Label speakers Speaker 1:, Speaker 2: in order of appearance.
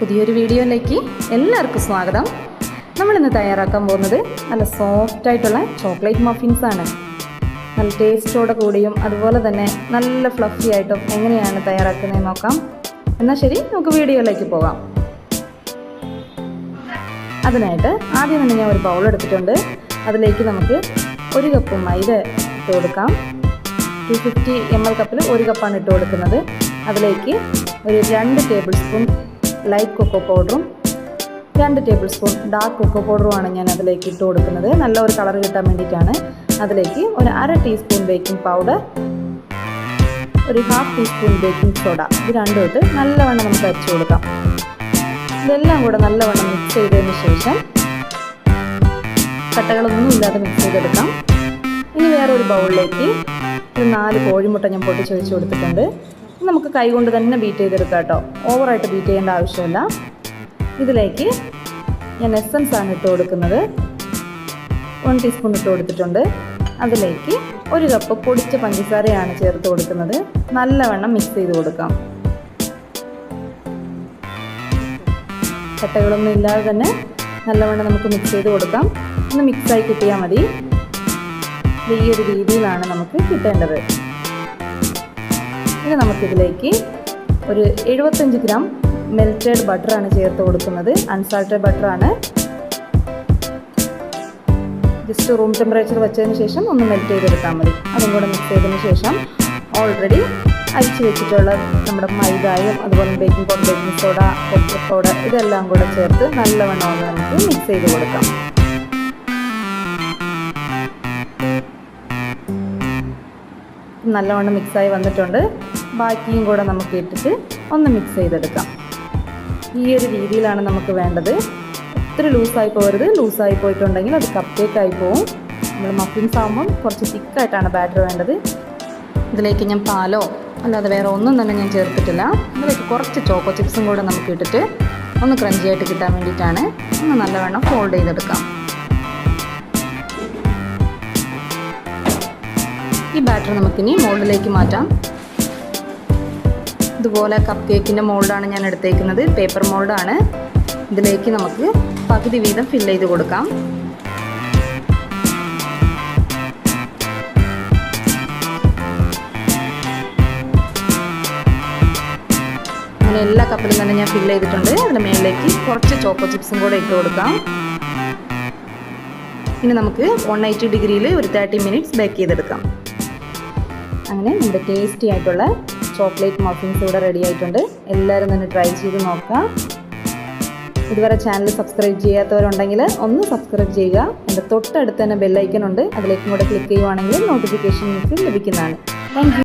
Speaker 1: പുതിയൊരു വീഡിയോയിലേക്ക് എല്ലാവർക്കും സ്വാഗതം. നമ്മളിന്ന് തയ്യാറാക്കാൻ പോകുന്നത് നല്ല സോഫ്റ്റ് ആയിട്ടുള്ള ചോക്ലേറ്റ് മഫിൻസ് ആണ്. നല്ല ടേസ്റ്റോടെ കൂടിയും അതുപോലെ തന്നെ നല്ല ഫ്ലഫി ആയിട്ടും എങ്ങനെയാണ് തയ്യാറാക്കുന്നത് നോക്കാം. എന്നാൽ ശരി നമുക്ക് വീഡിയോയിലേക്ക് പോകാം. അതിനായിട്ട് ആദ്യം തന്നെ ഞാൻ ഒരു ബൗൾ എടുത്തിട്ടുണ്ട്. അതിലേക്ക് നമുക്ക് ഒരു കപ്പ് മൈദ ഇട്ട് കൊടുക്കാം. ടു ഫിഫ്റ്റി എം എൽ കപ്പിൽ ഒരു കപ്പാണ് ഇട്ട് കൊടുക്കുന്നത്. അതിലേക്ക് ഒരു രണ്ട് ടേബിൾ സ്പൂൺ ലൈറ്റ് കൊക്കോ പൗഡറും രണ്ട് ടേബിൾ സ്പൂൺ ഡാർക്ക് കൊക്കോ പൗഡറുമാണ് ഞാൻ അതിലേക്ക് ഇട്ട് കൊടുക്കുന്നത്. നല്ല ഒരു കളർ കിട്ടാൻ വേണ്ടിയിട്ടാണ് അതിലേക്ക് ഒരു അര ടീസ്പൂൺ ബേക്കിംഗ് പൗഡർ ഒരു ഹാഫ് ടീസ്പൂൺ ബേക്കിംഗ് സോഡ ഇത് രണ്ടും ഇട്ട് നല്ലവണ്ണം നമുക്ക് അരച്ചു കൊടുക്കാം. ഇതെല്ലാം കൂടെ നല്ലവണ്ണം മിക്സ് ചെയ്തതിന് ശേഷം കട്ടകളൊന്നും ഇല്ലാതെ മിക്സ് ചെയ്തെടുക്കാം. ഇനി വേറൊരു ബൗളിലേക്ക് ഒരു നാല് കോഴിമുട്ട ഞാൻ പൊട്ടിച്ച് കൊടുത്തിട്ടുണ്ട്. നമുക്ക് കൈകൊണ്ട് തന്നെ ബീറ്റ് ചെയ്തെടുക്കാം കേട്ടോ. ഓവറായിട്ട് ബീറ്റ് ചെയ്യേണ്ട ആവശ്യമില്ല. ഇതിലേക്ക് ഞാൻ എസൻസ് ആണ് ഇട്ട് കൊടുക്കുന്നത്. വൺ ടീസ്പൂൺ ഇട്ട് കൊടുത്തിട്ടുണ്ട്. അതിലേക്ക് ഒരു കപ്പ് പൊടിച്ച പഞ്ചസാരയാണ് ചേർത്ത് കൊടുക്കുന്നത്. നല്ലവണ്ണം മിക്സ് ചെയ്ത് കൊടുക്കാം. കട്ടകളൊന്നും ഇല്ലാതെ തന്നെ നല്ലവണ്ണം നമുക്ക് മിക്സ് ചെയ്ത് കൊടുക്കാം. ഒന്ന് മിക്സായി കിട്ടിയാൽ മതി. ഈ ഒരു രീതിയിലാണ് നമുക്ക് കിട്ടേണ്ടത്. ഇനി നമുക്കിതിലേക്ക് ഒരു എഴുപത്തഞ്ച് ഗ്രാം മെൽറ്റഡ് ബട്ടറാണ് ചേർത്ത് കൊടുക്കുന്നത്. അൺസാൾട്ടഡ് ബട്ടറാണ് ജസ്റ്റ് റൂം ടെമ്പറേച്ചർ വെച്ചതിന് ശേഷം ഒന്ന് മെൽറ്റ് ചെയ്തെടുത്താൽ മതി. അതും കൂടെ മിക്സ് ചെയ്തതിന് ശേഷം ഓൾറെഡി അരിച്ച് വെച്ചിട്ടുള്ള നമ്മുടെ മൈദായും അതുപോലെ baking powder baking soda pepper powder ഇതെല്ലാം കൂടെ ചേർത്ത് നല്ലവണ്ണം ഒന്ന് നമുക്ക് മിക്സ് ചെയ്ത് കൊടുക്കാം. നല്ലവണ്ണം മിക്സായി വന്നിട്ടുണ്ട്. ബാക്കിയും കൂടെ നമുക്ക് ഇട്ടിട്ട് ഒന്ന് മിക്സ് ചെയ്തെടുക്കാം. ഈ ഒരു രീതിയിലാണ് നമുക്ക് വേണ്ടത്. ഒത്തിരി ലൂസായി പോകരുത്. ലൂസായി പോയിട്ടുണ്ടെങ്കിൽ അത് കപ്പ് കേക്കായി പോവും. നമ്മൾ മഫിൻസ് ആകുമ്പം കുറച്ച് തിക്കായിട്ടാണ് ബാറ്റർ വേണ്ടത്. ഇതിലേക്ക് ഞാൻ പാലോ അല്ലാതെ വേറെ ഒന്നും തന്നെ ഞാൻ ചേർത്തിട്ടില്ല. ഇതിലേക്ക് കുറച്ച് ചോക്കോ ചിപ്സും കൂടെ നമുക്ക് ഇട്ടിട്ട് ഒന്ന് ക്രഞ്ചി ആയിട്ട് കിട്ടാൻ വേണ്ടിയിട്ടാണ് ഒന്ന് നല്ലവണ്ണം ഫോൾഡ് ചെയ്തെടുക്കാം. ഈ ബാറ്റർ നമുക്കിനി മോൾഡിലേക്ക് മാറ്റാം. ഇതുപോലെ കപ്പ് കേക്കിന്റെ മോൾഡാണ് ഞാൻ എടുത്തേക്കുന്നത്. പേപ്പർ മോൾഡാണ് ഇതിലേക്ക് നമുക്ക് പകുതി വീതം ഫിൽ ചെയ്ത് കൊടുക്കാം. അങ്ങനെ എല്ലാ കപ്പിലും തന്നെ ഞാൻ ഫിൽ ചെയ്തിട്ടുണ്ട്. അതിന്റെ മേളിലേക്ക് കുറച്ച് ചോക്കോ ചിപ്സും കൂടെ ഇട്ട് കൊടുക്കാം. ഇനി നമുക്ക് വൺ എയ്റ്റി ഡിഗ്രിയിൽ ഒരു തേർട്ടി മിനിറ്റ്സ് ബേക്ക് ചെയ്തെടുക്കാം. അങ്ങനെ നമ്മുടെ ടേസ്റ്റി ആയിട്ടുള്ള ചോക്ലേറ്റ് മഫിൻസ് ഇവിടെ റെഡി ആയിട്ടുണ്ട്. എല്ലാവരും തന്നെ ട്രൈ ചെയ്ത് നോക്കാം. ഇതുവരെ ചാനൽ സബ്സ്ക്രൈബ് ചെയ്യാത്തവരുണ്ടെങ്കിൽ ഒന്ന് സബ്സ്ക്രൈബ് ചെയ്യുക. എന്റെ തൊട്ടടുത്ത് തന്നെ ബെല്ലൈക്കൺ ഉണ്ട്. അതിലേക്കും കൂടെ ക്ലിക്ക് ചെയ്യുവാണെങ്കിൽ നോട്ടിഫിക്കേഷൻ നിങ്ങൾക്ക് ലഭിക്കുന്നതാണ്. താങ്ക്